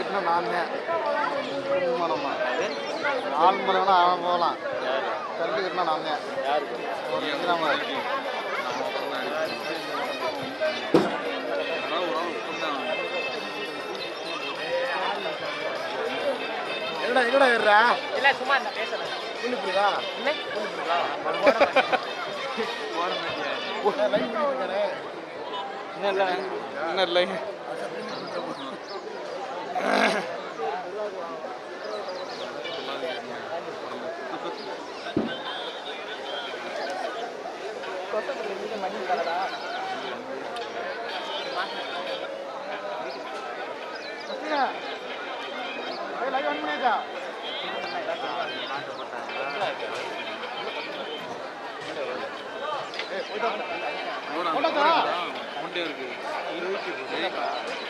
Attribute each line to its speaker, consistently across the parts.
Speaker 1: ஜல்லிக்கட்டுனா நான் தான் கும்பலம்மா ஆள்மலைனா அவன் போகலாம் ஜல்லிக்கட்டுனா நான் தான் என்னடா என்னடா ஏறுறா
Speaker 2: இல்ல சும்மா இந்த பேசுறேன்
Speaker 1: புள்ளி புரியுதா
Speaker 2: இல்லை
Speaker 1: என்ன இல்லை
Speaker 2: மணி இருந்து துணியில சரி அடிக்கிறது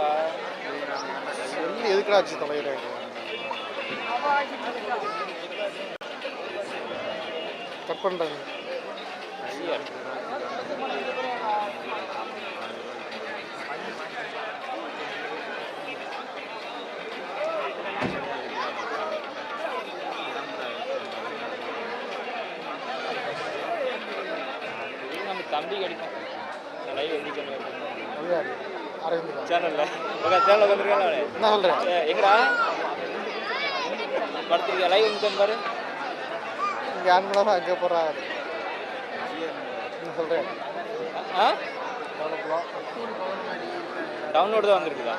Speaker 1: ஆச்சு தலையிறாங்க கட் பண்ணுறாங்க
Speaker 2: நம்ம தம்பி கிடைக்கும். லைவ்
Speaker 1: அப்படியா? அரவிந்த்
Speaker 2: சேனல்ல ஓகே சேனல் வந்திருக்காங்க அவனே.
Speaker 1: என்ன சொல்கிறேன்
Speaker 2: ஏ, எங்கடா? படுத்துருக்கியா? லைவ் வந்து பாரு.
Speaker 1: இங்கே பண்ணாமல் அங்கே போகிறா என்ன சொல்கிறேன்
Speaker 2: ஆ? டவுன்லோடு தான் வந்திருக்குதா?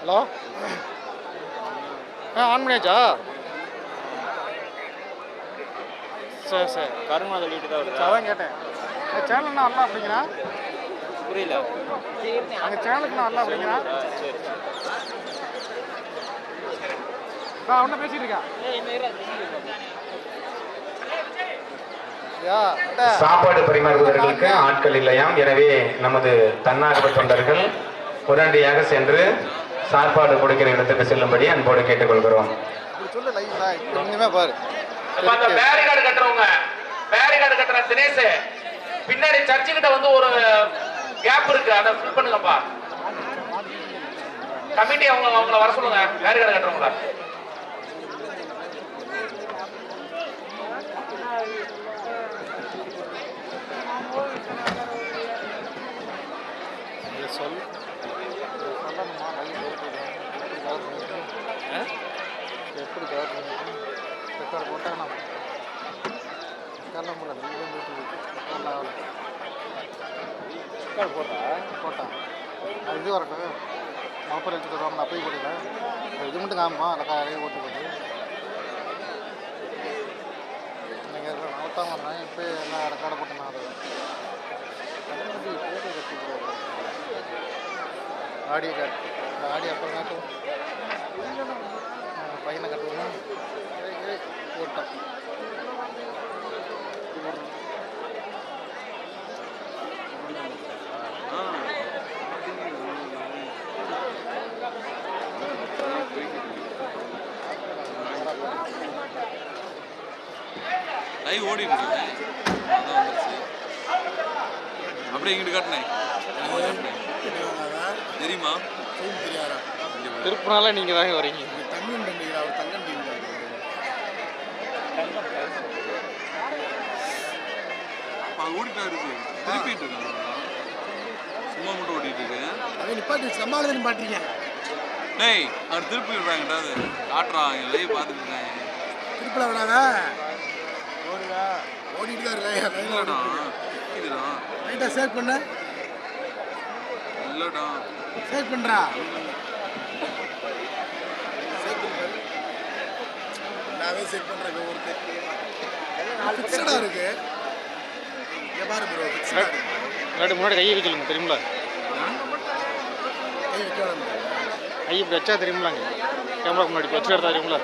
Speaker 1: ஹலோ? ஆ ஆன் பண்ணியாச்சா? சரி சரி.
Speaker 2: கருணா சொல்லிட்டு தான் வருதா?
Speaker 1: அதான் கேட்டேன். சேனல் நான் வரல அப்படிங்கிறா?
Speaker 2: புரியல.
Speaker 1: அந்த சேனலுக்கு நான் வரல அப்படிங்கிறா
Speaker 2: சரி
Speaker 1: நான் பேசிட்டு இருக்கேன்.
Speaker 3: சாப்பாடு பரிமாறுவதற்கு ஆட்கள் இல்லையாம். எனவே நமது தன்னார்வ தொண்டர்கள் உடனடியாக சென்று சாப்பாடு கொடுக்கிற இடத்துக்கு செல்லும்படி அன்போடு கேட்டுக்கொள்கிறோம்.
Speaker 1: சொல்லு லைவ்ல பாரு.
Speaker 4: அந்த பேரிகார்டு கட்டுறவங்க பேரிகார்டு கட்டுற தினேஷ் பின்னாடி சர்ச்சு கிட்ட வந்து ஒரு கேப் இருக்கு அதை ஃபில் பண்ணுங்கப்பா. கமிட்டி அவங்க அவங்கள வர சொல்லுங்க. பேரிகார்டு கட்டுறவங்கள.
Speaker 1: இதை சொல் இதை சொல்லணுமா லைவ் எப்படி கவர் பண்ணிருக்கேன் ரெக்கார்டு போட்டான். அது இது வரட்டும் மாப்பர் எடுத்துட்டு வருவாங்க நான் போய் இது மட்டும் காமிப்பா ரெக்கார்டே ஓட்டு போட்டு. நீங்கள் இருக்கிற நான் வந்தேன் இப்போ எல்லாம் ரெக்கார்டை போட்டு நான் ஆடியோ கார்டு. இந்த ஆடியோ அப்புறம் காட்டும் பையனை கட்டுவோம்? போட்டோம்
Speaker 5: லைவ் ஓடிட்டு இருக்கு. அப்படியே இங்கிட்டு காட்டினேன். தெரியுமா.
Speaker 1: திருப்பினால நீங்கள் தாங்க வரீங்க.
Speaker 5: அப்ப அது ஓடிட்டா இருக்கு திருப்பிட்டு இருக்கான் சும்மா மட்டும் ஓடிட்டு இருக்கு.
Speaker 6: அவன் நிப்பாட்டி சம்பாளத்தை நிப்பாட்டிருக்கேன்
Speaker 5: டேய் அவர் திருப்பி விடுறாங்கடா அது. காட்டுறான் லைவ் பார்த்துட்டு இருக்காங்க
Speaker 6: திருப்பல விடாத ஓடிட்டு தான் இருக்கேன்
Speaker 5: இல்லடா. இதுடா.
Speaker 6: லைட்டாக சேவ் பண்ண.
Speaker 5: இல்லடா.
Speaker 6: சேவ் பண்ணுறா சேவ் பண்ணு நானே சேவ் பண்ணுறேன் ஒருத்தர் ஃபிக்ஸடாக இருக்கு. இங்க பாரு இருக்கு.
Speaker 1: முன்னாடி கையை வைக்கலுங்க தெரியுமில
Speaker 6: கை வைக்க வேணாம்
Speaker 1: கை இப்படி வச்சா தெரியுமிலாங்க கேமரா முன்னாடி வச்சு எடுத்தா தெரியுமில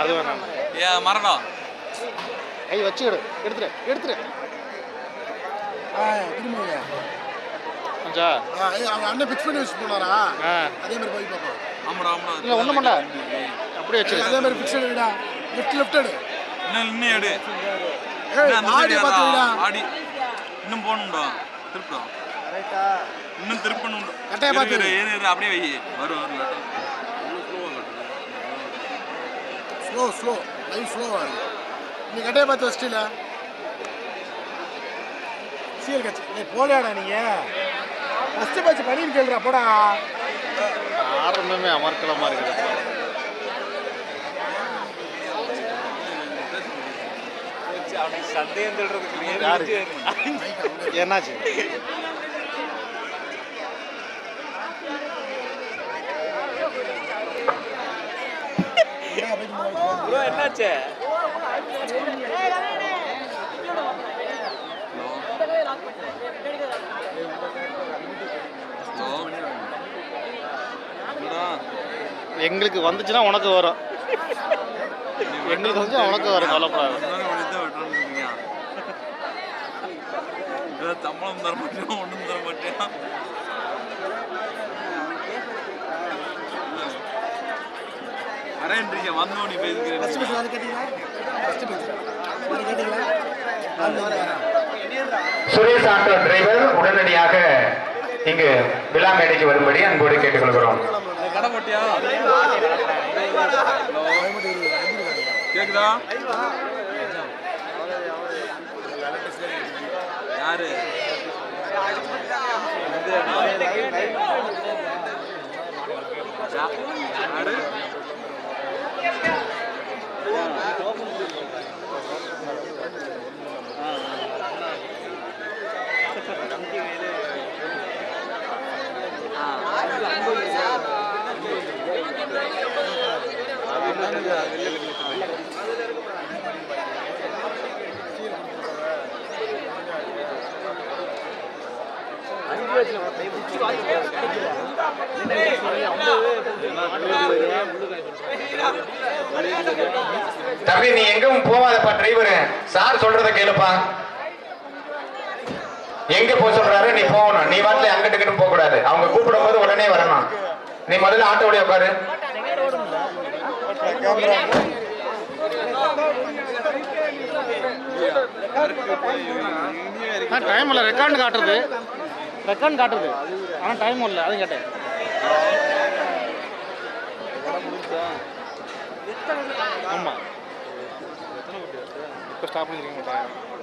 Speaker 1: அது வேணாம்.
Speaker 5: ஏன் மரணம்.
Speaker 1: கை வச்சு எடு எடுத்துரு எடுத்துரு. கொஞ்சா
Speaker 6: அவங்க அண்ணன் ஃபிக்ஸ் பண்ணி வச்சு போனாரா?
Speaker 1: ஆ.
Speaker 6: அதே மாதிரி போய் பார்ப்போம்
Speaker 5: ஆமாடா
Speaker 1: இல்லை ஒன்றும் பண்ணல. அப்படியே வச்சு
Speaker 6: அதே மாதிரி ஃபிக்ஸ் எடுடா. லெஃப்ட் லெஃப்ட் எடு.
Speaker 5: இன்னும் இன்னும் எடு.
Speaker 6: ஆடி
Speaker 5: side
Speaker 6: பார்த்து
Speaker 5: ஏறா.
Speaker 6: விடா.
Speaker 5: ஆடி. இன்னும் போகணும்டா. திருப்படா. இன்னும் திருப்பணும்
Speaker 6: கட்டையை பார்த்து
Speaker 5: இரு, இரு, அப்படியே வை. வரும் வரும்
Speaker 6: ஸ்லோ ஸ்லோ லைவ் ஸ்லோவா இருக்கு நீ கட்டையை பார்த்து வச்சிட்டீல சீல் கட்சி. நீ போலியாடா நீங்க. ஃபஸ்ட்டு பேச்சு பண்ணின்னு கேளுடா போடா.
Speaker 1: ஆரம்பமே அமர்க்கலமாக இருக்குது. யாரு? என்னாச்சு?
Speaker 2: ப்ரோ என்னாச்சு?
Speaker 1: எங்களுக்கு வந்துச்சுன்னா உனக்கு வரும். எங்களுக்கு வந்து உனக்கு வரும் கவலைப்படாது.
Speaker 5: சம்பளம் தர மாட்டேன் ஒன்றும் தர மாட்டேன் நீ
Speaker 6: ஃபஸ்ட்டு
Speaker 5: பேசுகிறேன்
Speaker 3: சுரேஷ் ஆட்டோ டிரைவர் உடனடியாக இங்கு விழா மேடைக்கு வரும்படி அன்போடு கேட்டுக்கொள்கிறோம்.
Speaker 5: கேக்குதா? யாரு? யாரு?
Speaker 3: அஞ்சு தம்பி நீ எங்கும் போவாதப்பா டிரைவரு சார் சொல்றத கேளுப்பா. எங்க போக சொல்றாரு? நீ போகணும். நீ வாட்டில அங்கிட்டு கிட்ட போக கூடாது அவங்க கூப்பிடும் போது உடனே வரணும். நீ முதல்ல ஆட்டோடைய உட்காரு.
Speaker 1: டைம் இல்லை. ரெக்கார்டு காட்டுறது. ரெக்கார்டு காட்டுறது. ஆனால் டைம் இல்லை. அதுவும் கேட்டேன். ஆமாம் இப்போ ஸ்டாப் பண்ணிருக்க மாட்டாங்க